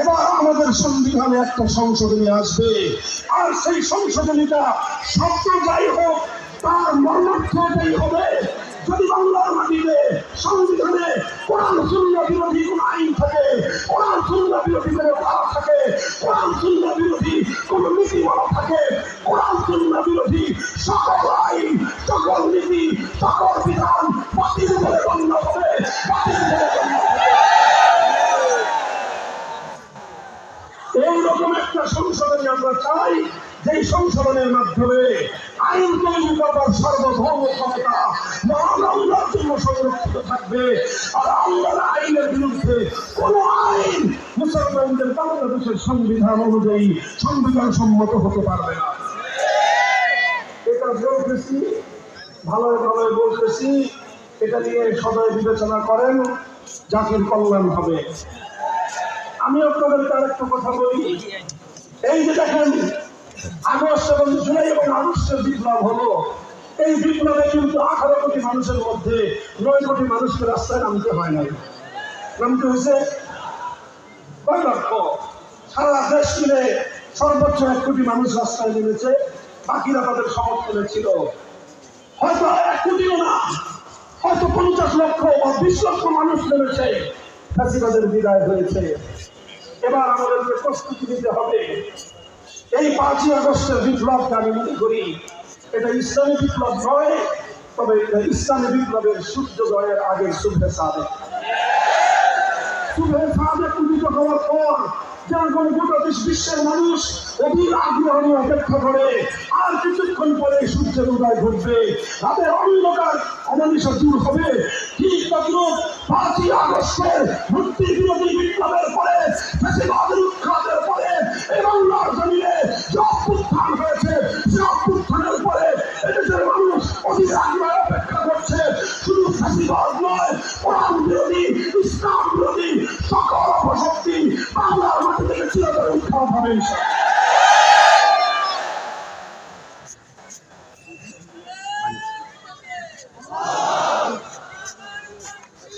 এবার আমাদের সংবিধানে একটা সংশোধনী আসবে। আর সেই সংশোধনীটা শব্দ যাই হোক, তার মর্মার্থ এটাই হবে। যদি বাংলার মাটিতে সংবিধানে কোরআন শূন্য বিরোধী কোন আইন থাকে, কোরআন শূন্য বিরোধী কোনো ধারা থাকে, কোরআন শূন্য বিরোধী নীতিমালা থাকে, কোরআন শূন্য বিরোধী সকল আইন তৈরি করবার ক্ষমতা মহান আল্লাহর জন্য সংরক্ষিত থাকবে। আর আল্লাহর আইনের বিরুদ্ধে কোন আইন মুসলমানদের বাংলাদেশের সংবিধান অনুযায়ী সংবিধান সম্মত হতে পারবে না। এটা বলতেছি ভালো ভালো বলতেছি, এটা নিয়ে সদয় বিবেচনা করেন, জাতির কল্যাণ হবে। আমি আপনাদেরকে আরেকটা কথা বলি। এই যে দেখেন আগস্ট এবং জুলাই এবং আগস্টের বিপ্লব হলো। এই বিপ্লবে কিন্তু আঠারো কোটি মানুষের মধ্যে নয় কোটি মানুষকে রাস্তায় নামতে হয় নাই। নামতে হয়েছে কয় লক্ষ? সারা দেশ মিলে সর্বোচ্চ এক কোটি মানুষ রাস্তায় নেমেছে। বাকিরা তাদের সমর্থনে ছিল। হয়তো এক কোটিও না, হয়তো পঞ্চাশ লক্ষ বা বিশ লক্ষ মানুষ নেমেছে। ফ্যাসিবাদের বিদায় হয়েছে। এবার আমাদেরকে প্রস্তুতি নিতে হবে। এই পাঁচই আগস্টের বিপ্লবকে আমি মনে করি, এটা ইসলামী বিপ্লব নয়, তবে এটা ইসলামী বিপ্লবের সূর্যোদয়ের আগের শুভে সাদে শুভে সাদে পূজিত হওয়ার পর যার কোনো গোটা বিশ্বের মানুষ অধীর আগ্রহ নিয়ে অপেক্ষা করে, আর কিছুক্ষণ পরে সূর্যের উদয় ঘটবে। তাদের অন্ধকার অমানিসা দূর হবে। ঠিক তখন পাঁচই আগস্টের মুক্তি বিরোধী বিপ্লবের পরে পরে এই বাংলার জমিনে যে অভ্যুত্থান হয়েছে সে অভ্যুত্থানের মানুষ অধীর আগ্রহে অপেক্ষা করছে। শুধু ফেসিবাদ নয়, কোরআন বিরোধী, ইসলাম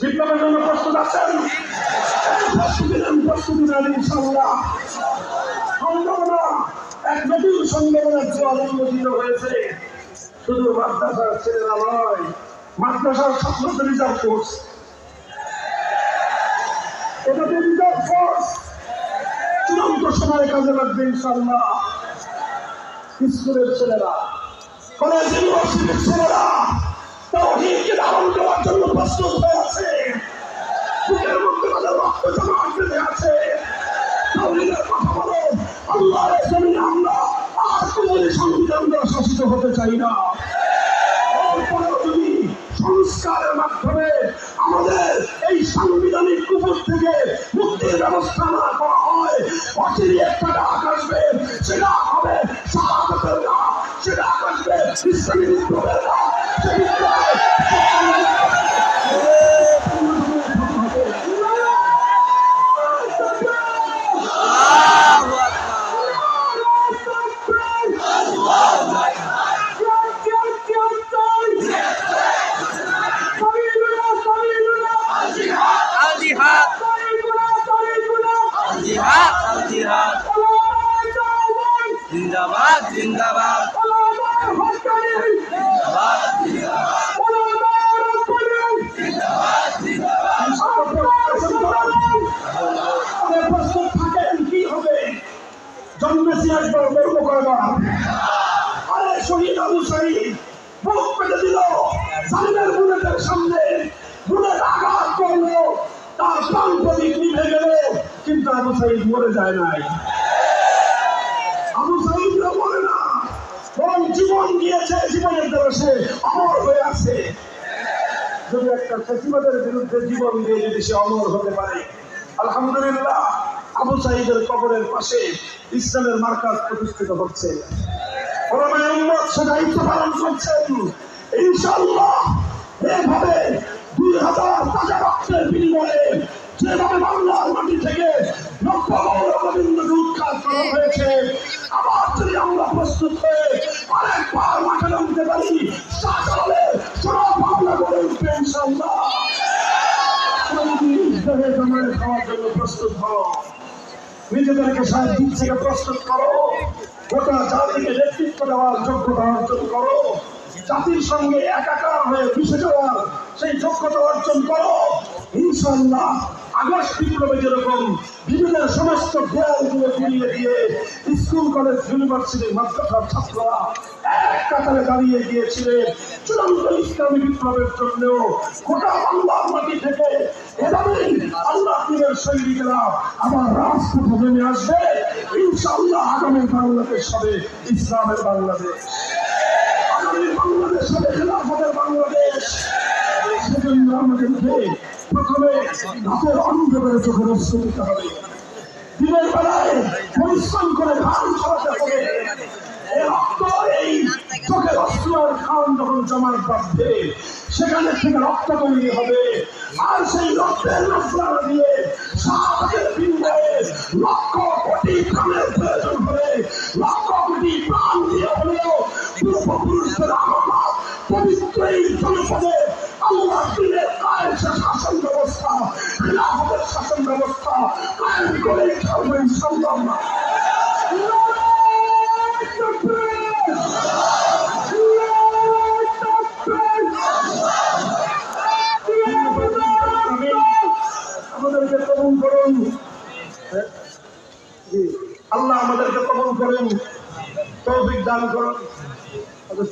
বিপ্লবের জন্য প্রস্তুত আছেন? প্রস্তুতি প্রস্তুতি ইনশাল্লাহ সম্ভাবনা, এক নতুন সম্ভাবনার জল উন্মোচিত হয়েছে। শুধু মাদ্রাসার নয়, মাদ্রাসার ছাত্র তো রিজার্ভ ফোর্স। এটা তো রিজার্ভ ফোর্স চূড়ান্ত সময়ে কাজে লাগবে ইনশাল্লাহ স্কুলের ছেলেরা, কলেজ ইউনিভার্সিটির ছেলেরা ধারণ করার জন্য প্রস্তুত হয়ে আছে। শাসিত হতে চাই না। সংস্কারের মাধ্যমে আমাদের এই সাংবিধানিক কুকুর থেকে মুক্তির ব্যবস্থা না করা হয় অচিরে একটা ডাক আসবে, সেটা হবে ডাক সেটা আসবে আবু শহীদ মরে যায় নাই। আবু মরে না। জীবন দিয়েছে, জীবনের দ্বারা সে অমর হয়ে আছে। যদি একটা বিরুদ্ধে জীবন দিয়ে যদি সে অমর হতে পারে, আলহামদুলিল্লাহ, আবু সাইদের কবরের পাশে ইসলামের মার্কাজ প্রতিষ্ঠিত হচ্ছে। পালন করছেন। বিনিময়ে যেভাবে বাংলার মাটি থেকে নব্য গৌরববিন্দুকে উৎখাত করা হয়েছে আবার আমরা প্রস্তুত গড়ে উঠবে হওয়ার জন্য প্রস্তুত হও নিজেদেরকে সব দিক থেকে প্রস্তুত করো। গোটা জাতিকে নেতৃত্ব দেওয়ার যোগ্যতা অর্জন করো। জাতির সঙ্গে একাকার হয়ে মিশে যাওয়ার সেই যোগ্যতা অর্জন করো। ইনশাল্লাহ আগস্ট যেরকম বিভিন্ন সমস্ত দেয়ালগুলো পুড়িয়ে দিয়ে স্কুল, কলেজ ইউনিভার্সিটির মাদ্রাসার ছাত্ররা এক কাতারে দাঁড়িয়ে গিয়েছিলেন চূড়ান্ত ইসলামী বিপ্লবের গোটা বাংলার মাটি থেকে এভাবেই আল্লাহ দিনের সৈনিকেরা আবার রাজপথে নেমে আসবে। ইনশাআল্লাহ আগামী বাংলাদেশ হবে ইসলামের বাংলাদেশ। সেজন্য আমাদেরকে প্রথমে রাতের অন্ধকারে চোখে রস্ত দিতে হবে দিনের বেলায় পরিশ্রম করে ধান ছড়াতে হবে রক্ত এই চোখের অস্ত্র আর খান যখন জমাট বাঁধবে সেখানে থেকে রক্ত তৈরি হবে, আর সেই রক্তের মশলা দিয়ে লক্ষ কায়েম করে ছাড়বে সম্ভব না আমাদেরকে কবুল করুন আল্লাহ আমাদেরকে কবুল করুন তৌফিক দান করুন আল্লাহ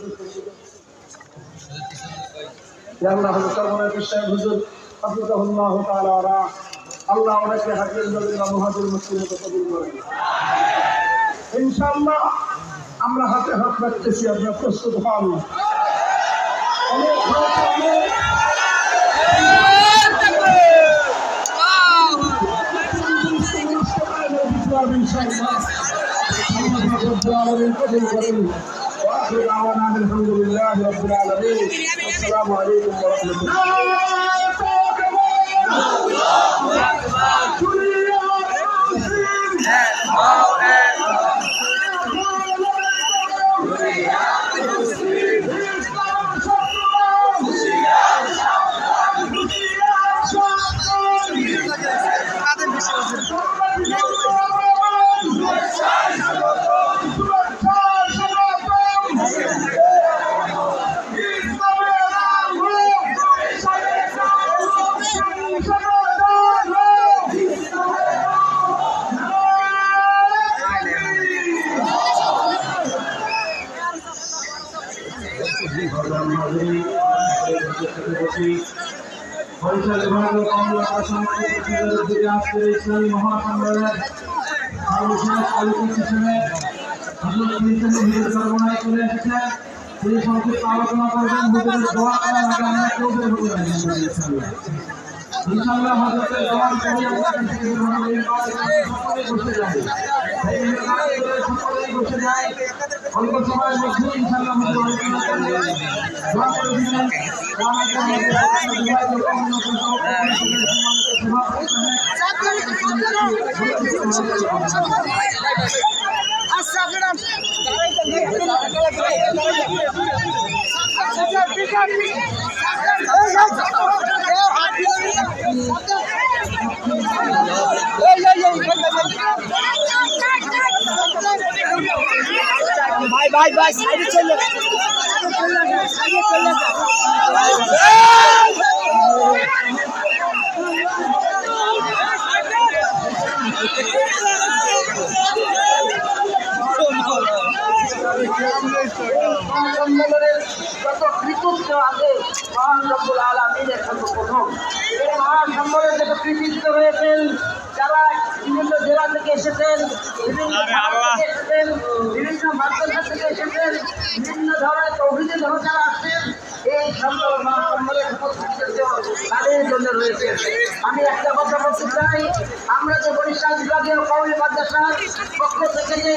হুজুর তাআলা ওয়া আল্লাহ ওনাকে হাজির নবীরা মুহাজির মুসলিমকে কবুল করেন ইনশাআল্লাহ আমরা হাতে হাত রাখতেছি আপনার প্রস্তুত হন অনেক হয়েছে, অনেক। الحمد لله رب العالمين السلام عليكم ورحمة الله বরিশাল বিভাগীয় কমলা সম্মানিত প্রতিনিধিদের দিকে আজকের ইসলামী মহাসম্মেলনের সর্বশেষ আলোচক হিসেবে হজরত আলোচনা করবেন ইনশাআল্লাহ। বিভাগীয় কমলা সম্মানিত সভাপতি ভাই ভাই, সাইডে চলে সাইডে চলে। সম্মেলনের যত কৃতিত্ব আছে মহান রব্বুল আলমিনের সর্বপ্রথম এই মহাসম্মেলনে যত কৃতিত্ব রয়েছেন থেকে এসেছেন বিভিন্ন এসেছেন বিভিন্ন মাদ্রাসা থেকে এসেছেন বিভিন্ন ধরনের প্রভৃতি ধরো যারা আসছেন এই তাদের জন্য রয়েছে। আমি একটা কথা বলতে চাই আমরা যে বরিশাল বিভাগীয় কৌমি মাদ্রাসার পক্ষ থেকে যে